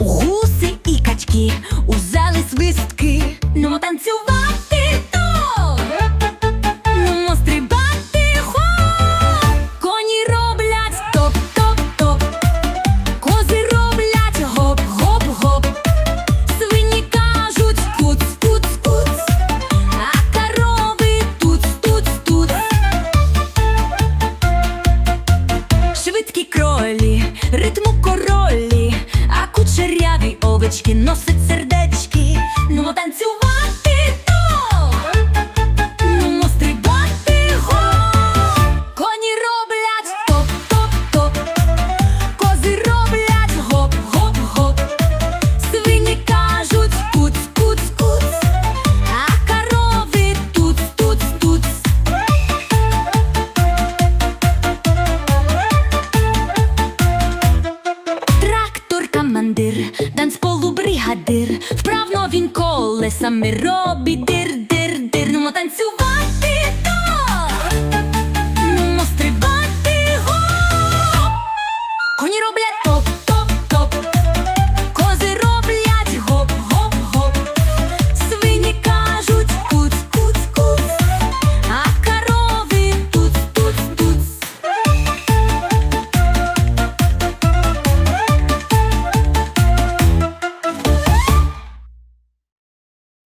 Гу річки, носить сердечки, ну танцювати то, ну стрибати го. Коні роблять топ-топ-топ, кози роблять гоп-гоп-гоп. Свині кажуть куц-куц-куц, а корови. Трактор, командир, танцполу бригадир, вправно він колесами робить дир-дир-дир, ну танцювати